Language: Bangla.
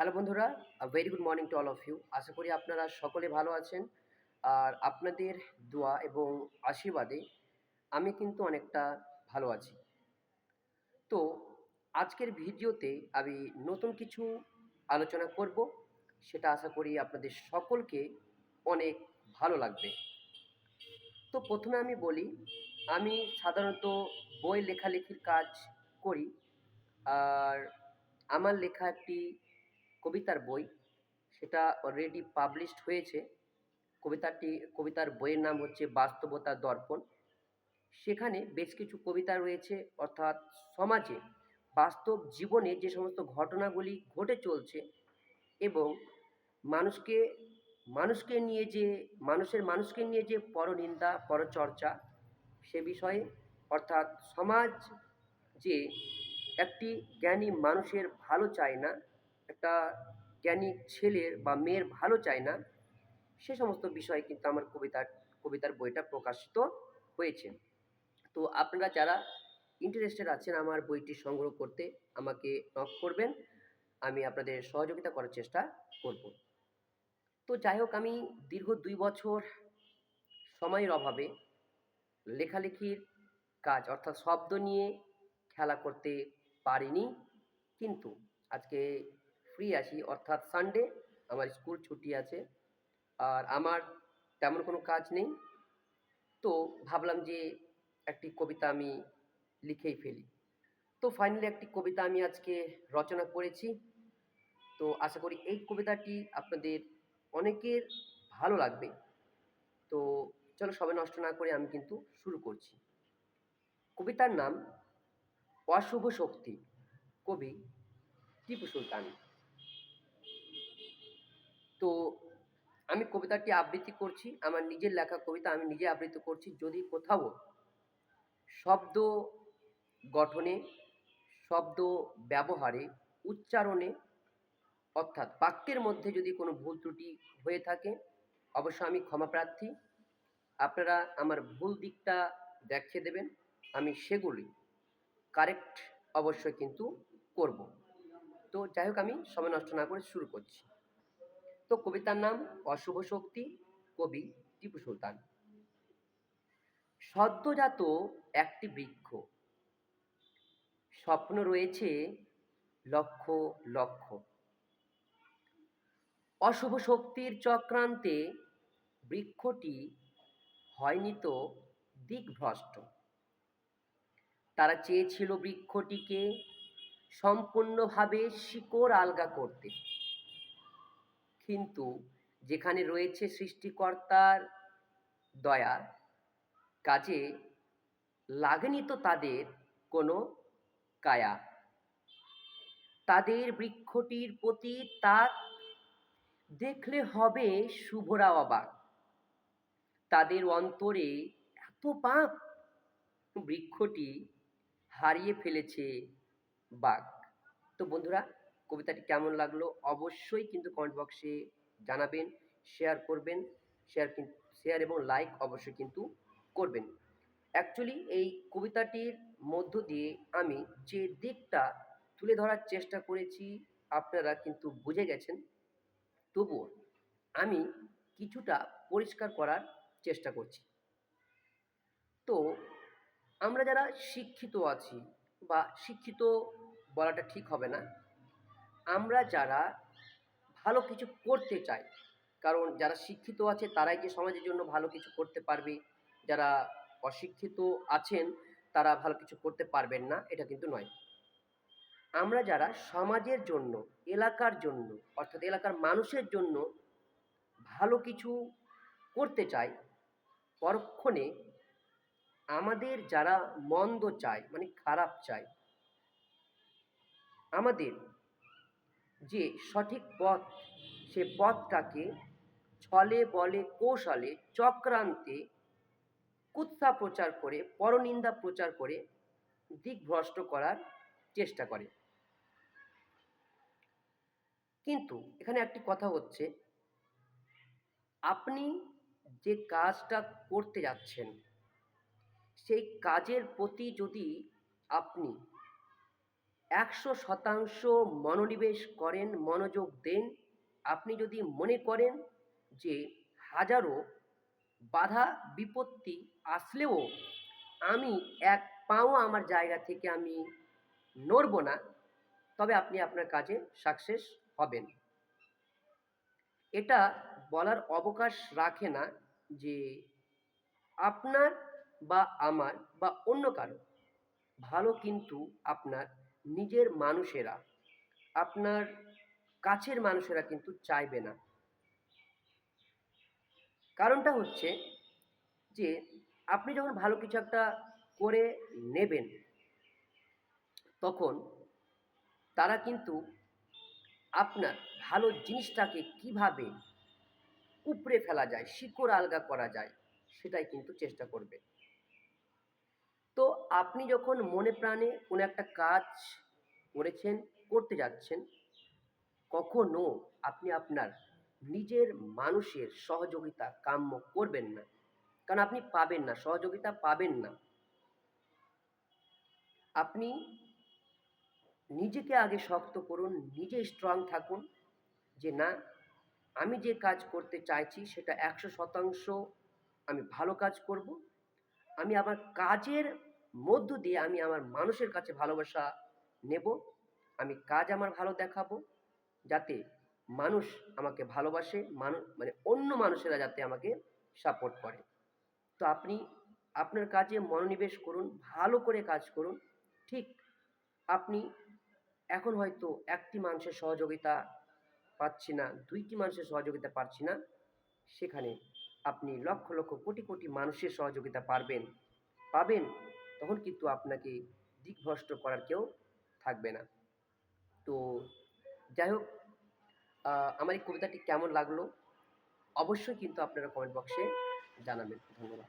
হ্যালো বন্ধুরা very good morning to all of you আশা করি আপনারা সকলে ভালো আছেন। আর আপনাদের দোয়া এবং আশীর্বাদে আমি কিন্তু অনেকটা ভালো আছি। তো আজকের ভিডিওতে আমি নতুন কিছু আলোচনা করব, সেটা আশা করি আপনাদের সকলকে অনেক ভালো লাগবে। তো প্রথমে আমি বলি, আমি সাধারণত বই লেখালেখির কাজ করি। আর আমার লেখা একটি কবিতার বই, সেটা অলরেডি পাবলিশড হয়েছে। কবিতাটি, কবিতার বইয়ের নাম হচ্ছে বাস্তবতার দর্পণ। সেখানে বেশ কিছু কবিতা রয়েছে, অর্থাৎ সমাজে বাস্তব জীবনে যে সমস্ত ঘটনাগুলি ঘটে চলছে এবং মানুষকে মানুষকে নিয়ে যে, মানুষের মানুষকে নিয়ে যে পরনিন্দা, পরচর্চা, সে বিষয়ে, অর্থাৎ সমাজ যে একটি জ্ঞানী মানুষের ভালো চায় না একটা জ্ঞানী ছেলের বা মেয়ের ভালো চায় না, সে সমস্ত বিষয়ে কিন্তু আমার কবিতার কবিতার বইটা প্রকাশিত হয়েছে। তো আপনারা যারা ইন্টারেস্টেড আছেন আমার বইটি সংগ্রহ করতে, আমাকে নক করবেন, আমি আপনাদের সহযোগিতা করার চেষ্টা করব। তো যাই হোক, আমি দীর্ঘ দুই বছর সময়ের অভাবে লেখালেখির কাজ অর্থাৎ শব্দ নিয়ে খেলা করতে পারিনি, কিন্তু আজকে ফ্রি আছি, অর্থাৎ সানডে আমার স্কুল ছুটি আছে। আর আমার তেমন কোনো কাজ নেই। তো ভাবলাম যে একটি কবিতা আমি লিখেই ফেলি। তো ফাইনালি একটি কবিতা আমি আজকে রচনা করেছি। তো আশা করি এই কবিতাটি আপনাদের অনেকের ভালো লাগবে। তো চলো সবাই নষ্ট না করে আমি কিন্তু শুরু করছি। কবিতার নাম, অশুভ শক্তি কবি টিপু সুলতান। তো আমি কবিতাটি আবৃত্তি করছি, আমার নিজের লেখা কবিতা আমি নিজে আবৃত্তি করছি, যদি কোথাও শব্দ গঠনে, শব্দ ব্যবহারে, উচ্চারণে, অর্থাৎ বাক্যের মধ্যে যদি কোনো ভুল ত্রুটি হয়ে থাকে অবশ্য আমি ক্ষমাপ্রার্থী আপনারা আমার ভুল দিকটা দেখিয়ে দেবেন, আমি সেগুলি কারেক্ট অবশ্যই কিন্তু করব। তো যাই হোক, আমি সময় নষ্ট না করে শুরু করছি। তো কবিতার নাম অশুভ শক্তি, কবি টিপু সুলতান। সদ্যজাত একটি বৃক্ষ। স্বপ্ন রয়েছে লক্ষ লক্ষ। অশুভ শক্তির চক্রান্তে বৃক্ষটি হয়নি তো দিকভ্রষ্ট তারা চেয়েছিল বৃক্ষটিকে সম্পূর্ণভাবে শিকড় আলগা করতে। কিন্তু যেখানে রয়েছে সৃষ্টিকর্তার দয়া, কাজে লাগেনি তো তাদের কোনো কায়া। তাদের বৃক্ষটির প্রতি তার দেখলে হবে শুভরা অবাক। তাদের অন্তরে এত পাপ, বৃক্ষটি হারিয়ে ফেলেছে বাঘ। তো বন্ধুরা কবিতাটি কেমন লাগল অবশ্যই কিন্তু কমেন্ট বক্সে জানাবেন শেয়ার করবেন শেয়ার শেয়ার এবং লাইক অবশ্যই কিন্তু করবেন। অ্যাকচুয়ালি এই কবিতাটির মধ্য দিয়ে আমি যে দিকটা তুলে ধরার চেষ্টা করেছি আপনারা কিন্তু বুঝে গেছেন, তবুও আমি কিছুটা পরিষ্কার করার চেষ্টা করছি। তো আমরা যারা শিক্ষিত আছি বা শিক্ষিত বলাটা ঠিক হবে না আমরা যারা ভালো কিছু করতে চাই, কারণ যারা শিক্ষিত আছে তারাই যে সমাজের জন্য ভালো কিছু করতে পারবে, যারা অশিক্ষিত আছেন তারা ভালো কিছু করতে পারবেন না, এটা কিন্তু নয়। আমরা যারা সমাজের জন্য, এলাকার জন্য, অর্থাৎ এলাকার মানুষের জন্য ভালো কিছু করতে চাই, পরক্ষণে আমাদের যারা মন্দ চায় মানে খারাপ চায়, আমাদের যে সঠিক পথ, সে পথটাকে ছলে বলে কৌশলে, চক্রান্তে কুৎসা প্রচার করে, পরনিন্দা প্রচার করে দিকভ্রষ্ট করার চেষ্টা করে। কিন্তু এখানে একটি কথা হচ্ছে, আপনি যে কাজটা করতে যাচ্ছেন, সেই কাজের প্রতি যদি আপনি একশো শতাংশ মনোনিবেশ করেন, মনোযোগ দেন। আপনি যদি মনে করেন যে হাজারো বাধা, বিপত্তি আসলেও আমি এক পাও আমার জায়গা থেকে আমি নড়ব না, তবে আপনি আপনার কাজে সাকসেস হবেন। এটা বলার অবকাশ রাখে না যে আপনার বা আমার বা অন্য কারও। ভালো কিন্তু আপনার নিজের মানুষেরা, আপনার কাছের মানুষেরা কিন্তু চাইবে না। কারণটা হচ্ছে যে, আপনি যখন ভালো কিছু একটা করে নেবেন, তখন তারা কিন্তু আপনার ভালো জিনিসটাকে কীভাবে উপড়ে ফেলা যায়, শিকড় আলগা করা যায়, সেটাই কিন্তু চেষ্টা করবে। তো আপনি যখন মনে প্রাণে কোনো একটা কাজ করেছেন, করতে যাচ্ছেন, কখনো আপনি আপনার নিজের মানুষের সহযোগিতা কাম্য করবেন না। কারণ আপনি পাবেন না, সহযোগিতা পাবেন না। আপনি নিজেকে আগে শক্ত করুন, নিজে স্ট্রং থাকুন যে না, আমি যে কাজ করতে চাইছি সেটা একশো শতাংশ আমি ভালো কাজ করব। আমি আমার কাজের মধ্য দিয়ে আমি আমার মানুষের কাছে ভালোবাসা নেব, আমি কাজ আমার ভালো দেখাবো, যাতে মানুষ আমাকে ভালোবাসে মানুষ মানে অন্য মানুষেরা যাতে আমাকে সাপোর্ট করে। তো আপনি আপনার কাজে মনোনিবেশ করুন, ভালো করে কাজ করুন, ঠিক আপনি এখন হয়তো একটি মানুষের সহযোগিতা পাচ্ছি না, দুইটি মানুষের সহযোগিতা পাচ্ছি না, সেখানে আপনি লক্ষ লক্ষ কোটি কোটি মানুষের সহযোগিতা পারবেন, পাবেন। তখন কিন্তু আপনাকে দিকভ্রষ্ট করার কেউ থাকবে না। তো যাই হোক আমার এই কবিতাটি কেমন লাগল? অবশ্যই কিন্তু আপনারা কমেন্ট বক্সে জানাবেন। ধন্যবাদ।